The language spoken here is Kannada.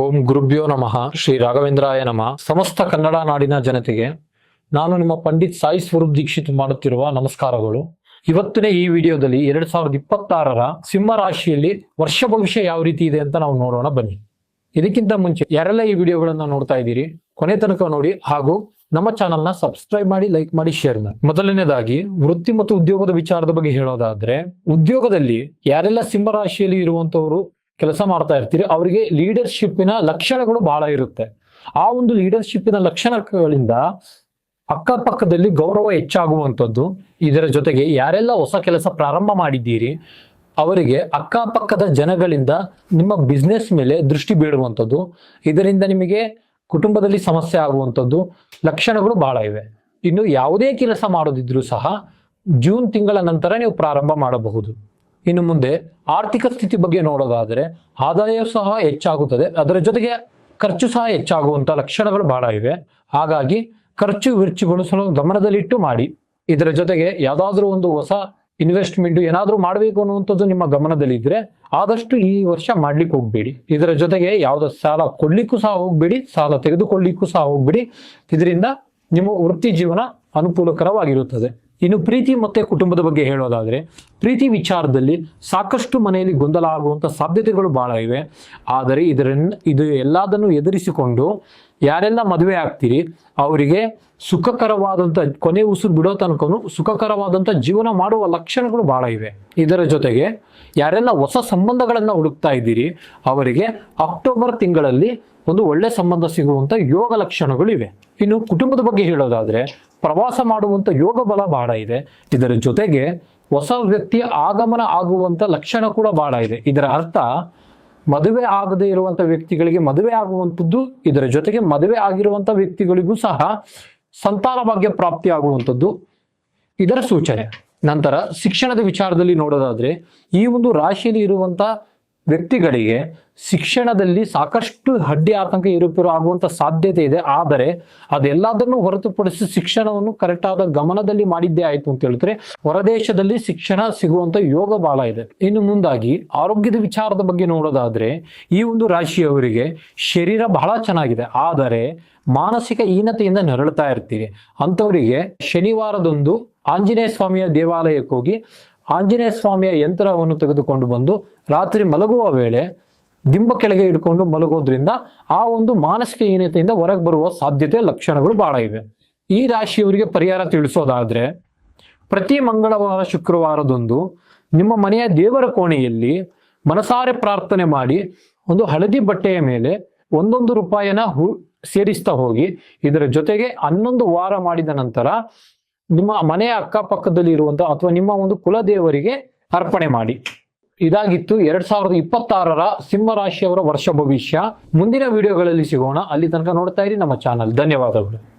ಓಂ ಗುರುಭ್ಯೋ ನಮಃ. ಶ್ರೀ ರಾಘವೇಂದ್ರಾಯ ನಮಃ. ಸಮಸ್ತ ಕನ್ನಡ ನಾಡಿನ ಜನತೆಗೆ ನಾನು ನಿಮ್ಮ ಪಂಡಿತ್ ಸಾಯಿ ಸ್ವರೂಪ್ ದೀಕ್ಷಿತ್ ಮಾಡುತ್ತಿರುವ ನಮಸ್ಕಾರಗಳು. ಇವತ್ತಿನ ಈ ವಿಡಿಯೋದಲ್ಲಿ ಎರಡ್ ಸಾವಿರದ ಇಪ್ಪತ್ತಾರರ ಸಿಂಹ ರಾಶಿಯಲ್ಲಿ ವರ್ಷ ಭವಿಷ್ಯ ಯಾವ ರೀತಿ ಇದೆ ಅಂತ ನಾವು ನೋಡೋಣ ಬನ್ನಿ. ಇದಕ್ಕಿಂತ ಮುಂಚೆ ಯಾರೆಲ್ಲ ಈ ವಿಡಿಯೋಗಳನ್ನು ನೋಡ್ತಾ ಇದ್ದೀರಿ, ಕೊನೆ ತನಕ ನೋಡಿ ಹಾಗೂ ನಮ್ಮ ಚಾನಲ್ನ ಸಬ್ಸ್ಕ್ರೈಬ್ ಮಾಡಿ, ಲೈಕ್ ಮಾಡಿ, ಶೇರ್ ಮಾಡಿ. ಮೊದಲನೇದಾಗಿ ವೃತ್ತಿ ಮತ್ತು ಉದ್ಯೋಗದ ವಿಚಾರದ ಬಗ್ಗೆ ಹೇಳೋದಾದ್ರೆ, ಉದ್ಯೋಗದಲ್ಲಿ ಯಾರೆಲ್ಲ ಸಿಂಹ ರಾಶಿಯಲ್ಲಿ ಇರುವಂತವರು ಕೆಲಸ ಮಾಡ್ತಾ ಇರ್ತೀರಿ, ಅವರಿಗೆ ಲೀಡರ್ಶಿಪ್ಪಿನ ಲಕ್ಷಣಗಳು ಬಹಳ ಇರುತ್ತೆ. ಆ ಒಂದು ಲೀಡರ್ಶಿಪ್ಪಿನ ಲಕ್ಷಣಗಳಿಂದ ಅಕ್ಕಪಕ್ಕದಲ್ಲಿ ಗೌರವ ಹೆಚ್ಚಾಗುವಂಥದ್ದು. ಇದರ ಜೊತೆಗೆ ಯಾರೆಲ್ಲ ಹೊಸ ಕೆಲಸ ಪ್ರಾರಂಭ ಮಾಡಿದ್ದೀರಿ, ಅವರಿಗೆ ಅಕ್ಕಪಕ್ಕದ ಜನಗಳಿಂದ ನಿಮ್ಮ ಬಿಸ್ನೆಸ್ ಮೇಲೆ ದೃಷ್ಟಿ ಬೀಳುವಂಥದ್ದು. ಇದರಿಂದ ನಿಮಗೆ ಕುಟುಂಬದಲ್ಲಿ ಸಮಸ್ಯೆ ಆಗುವಂಥದ್ದು, ಲಕ್ಷಣಗಳು ಬಹಳ ಇವೆ. ಇನ್ನು ಯಾವುದೇ ಕೆಲಸ ಮಾಡೋದಿದ್ರೂ ಸಹ ಜೂನ್ ತಿಂಗಳ ನಂತರ ನೀವು ಪ್ರಾರಂಭ ಮಾಡಬಹುದು. ಇನ್ನು ಮುಂದೆ ಆರ್ಥಿಕ ಸ್ಥಿತಿ ಬಗ್ಗೆ ನೋಡೋದಾದರೆ ಆದಾಯ ಸಹ ಹೆಚ್ಚಾಗುತ್ತದೆ. ಅದರ ಜೊತೆಗೆ ಖರ್ಚು ಸಹ ಹೆಚ್ಚಾಗುವಂಥ ಲಕ್ಷಣಗಳು ಬಹಳ ಇವೆ. ಹಾಗಾಗಿ ಖರ್ಚು ವೆಚ್ಚಗೊಳಿಸಲು ಗಮನದಲ್ಲಿಟ್ಟು ಮಾಡಿ. ಇದರ ಜೊತೆಗೆ ಯಾವುದಾದ್ರೂ ಒಂದು ಹೊಸ ಇನ್ವೆಸ್ಟ್ಮೆಂಟ್ ಏನಾದರೂ ಮಾಡಬೇಕು ಅನ್ನುವಂಥದ್ದು ನಿಮ್ಮ ಗಮನದಲ್ಲಿದ್ರೆ ಆದಷ್ಟು ಈ ವರ್ಷ ಮಾಡ್ಲಿಕ್ಕೆ ಹೋಗ್ಬೇಡಿ. ಇದರ ಜೊತೆಗೆ ಯಾವುದೋ ಸಾಲ ಕೊಡ್ಲಿಕ್ಕೂ ಸಹ ಹೋಗ್ಬೇಡಿ, ಸಾಲ ತೆಗೆದುಕೊಳ್ಳಿಕ್ಕೂ ಸಹ ಹೋಗ್ಬೇಡಿ. ಇದರಿಂದ ನಿಮ್ಮ ವೃತ್ತಿ ಜೀವನ ಅನುಕೂಲಕರವಾಗಿರುತ್ತದೆ. ಇನ್ನು ಪ್ರೀತಿ ಮತ್ತೆ ಕುಟುಂಬದ ಬಗ್ಗೆ ಹೇಳೋದಾದರೆ, ಪ್ರೀತಿ ವಿಚಾರದಲ್ಲಿ ಸಾಕಷ್ಟು ಮನೆಯಲ್ಲಿ ಗೊಂದಲ ಆಗುವಂಥ ಸಾಧ್ಯತೆಗಳು ಭಾಳ ಇವೆ. ಆದರೆ ಇದರ ಇದು ಎಲ್ಲದನ್ನು ಎದುರಿಸಿಕೊಂಡು ಯಾರೆಲ್ಲ ಮದುವೆ ಆಗ್ತೀರಿ, ಅವರಿಗೆ ಸುಖಕರವಾದಂಥ ಕೊನೆ ಉಸಿರು ಬಿಡೋ ತನಕನು ಸುಖಕರವಾದಂಥ ಜೀವನ ಮಾಡುವ ಲಕ್ಷಣಗಳು ಭಾಳ ಇವೆ. ಇದರ ಜೊತೆಗೆ ಯಾರೆಲ್ಲ ಹೊಸ ಸಂಬಂಧಗಳನ್ನು ಹುಡುಕ್ತಾ ಇದ್ದೀರಿ, ಅವರಿಗೆ ಅಕ್ಟೋಬರ್ ತಿಂಗಳಲ್ಲಿ ಒಂದು ಒಳ್ಳೆ ಸಂಬಂಧ ಸಿಗುವಂಥ ಯೋಗ ಲಕ್ಷಣಗಳು ಇವೆ. ಇನ್ನು ಕುಟುಂಬದ ಬಗ್ಗೆ ಹೇಳೋದಾದ್ರೆ ಪ್ರವಾಸ ಮಾಡುವಂತ ಯೋಗ ಬಲ ಬಹಳ ಇದೆ. ಇದರ ಜೊತೆಗೆ ಹೊಸ ವ್ಯಕ್ತಿಯ ಆಗಮನ ಆಗುವಂತ ಲಕ್ಷಣ ಕೂಡ ಬಹಳ ಇದೆ. ಇದರ ಅರ್ಥ ಮದುವೆ ಆಗದೇ ಇರುವಂತ ವ್ಯಕ್ತಿಗಳಿಗೆ ಮದುವೆ ಆಗುವಂಥದ್ದು, ಇದರ ಜೊತೆಗೆ ಮದುವೆ ಆಗಿರುವಂತ ವ್ಯಕ್ತಿಗಳಿಗೂ ಸಹ ಸಂತಾನ ಭಾಗ್ಯ ಪ್ರಾಪ್ತಿ ಆಗುವಂಥದ್ದು. ಇದರ ಸೂಚನೆ. ನಂತರ ಶಿಕ್ಷಣದ ವಿಚಾರದಲ್ಲಿ ನೋಡೋದಾದ್ರೆ, ಈ ಒಂದು ರಾಶಿಯಲ್ಲಿ ಇರುವಂತ ವ್ಯಕ್ತಿಗಳಿಗೆ ಶಿಕ್ಷಣದಲ್ಲಿ ಸಾಕಷ್ಟು ಅಡ್ಡಿ ಆತಂಕ ಏರುಪೇರು ಆಗುವಂತ ಸಾಧ್ಯತೆ ಇದೆ. ಆದರೆ ಅದೆಲ್ಲದನ್ನು ಹೊರತುಪಡಿಸಿ ಶಿಕ್ಷಣವನ್ನು ಕರೆಕ್ಟ್ ಆದ ಗಮನದಲ್ಲಿ ಮಾಡಿದ್ದೇ ಆಯ್ತು ಅಂತ ಹೇಳಿದ್ರೆ ಹೊರದೇಶದಲ್ಲಿ ಶಿಕ್ಷಣ ಸಿಗುವಂತ ಯೋಗ ಬಹಳ ಇದೆ. ಇನ್ನು ಮುಂದಾಗಿ ಆರೋಗ್ಯದ ವಿಚಾರದ ಬಗ್ಗೆ ನೋಡೋದಾದ್ರೆ ಈ ಒಂದು ರಾಶಿಯವರಿಗೆ ಶರೀರ ಬಹಳ ಚೆನ್ನಾಗಿದೆ. ಆದರೆ ಮಾನಸಿಕ ಹೀನತೆಯಿಂದ ನರಳುತ್ತಾ ಇರ್ತೀರಿ. ಅಂಥವರಿಗೆ ಶನಿವಾರದೊಂದು ಆಂಜನೇಯ ಸ್ವಾಮಿಯ ದೇವಾಲಯಕ್ಕೆ ಹೋಗಿ ಆಂಜನೇಯ ಸ್ವಾಮಿಯ ಯಂತ್ರವನ್ನು ತೆಗೆದುಕೊಂಡು ಬಂದು ರಾತ್ರಿ ಮಲಗುವ ವೇಳೆ ದಿಂಬ ಕೆಳಗೆ ಇಟ್ಕೊಂಡು ಮಲಗೋದ್ರಿಂದ ಆ ಒಂದು ಮಾನಸಿಕ ಹೀನತೆಯಿಂದ ಹೊರಗೆ ಬರುವ ಸಾಧ್ಯತೆ ಲಕ್ಷಣಗಳು ಬಹಳ ಇವೆ. ಈ ರಾಶಿಯವರಿಗೆ ಪರಿಹಾರ ತಿಳಿಸೋದಾದ್ರೆ, ಪ್ರತಿ ಮಂಗಳವಾರ, ಶುಕ್ರವಾರದಂದು ನಿಮ್ಮ ಮನೆಯ ದೇವರ ಕೋಣೆಯಲ್ಲಿ ಮನಸಾರೆ ಪ್ರಾರ್ಥನೆ ಮಾಡಿ ಒಂದು ಹಳದಿ ಬಟ್ಟೆಯ ಮೇಲೆ ಒಂದೊಂದು ರೂಪಾಯಿನ ಹು ಸೇರಿಸ್ತಾ ಹೋಗಿ, ಇದರ ಜೊತೆಗೆ ಹನ್ನೊಂದು ವಾರ ಮಾಡಿದ ನಂತರ ನಿಮ್ಮ ಮನೆಯ ಅಕ್ಕಪಕ್ಕದಲ್ಲಿ ಇರುವಂತಹ ಅಥವಾ ನಿಮ್ಮ ಒಂದು ಕುಲದೇವರಿಗೆ ಅರ್ಪಣೆ ಮಾಡಿ. ಇದಾಗಿತ್ತು ಎರಡ್ ಸಾವಿರದ ಇಪ್ಪತ್ತಾರರ ಸಿಂಹರಾಶಿಯವರ ವರ್ಷ ಭವಿಷ್ಯ. ಮುಂದಿನ ವಿಡಿಯೋಗಳಲ್ಲಿ ಸಿಗೋಣ. ಅಲ್ಲಿ ತನಕ ನೋಡ್ತಾ ಇರಿ ನಮ್ಮ ಚಾನಲ್. ಧನ್ಯವಾದಗಳು.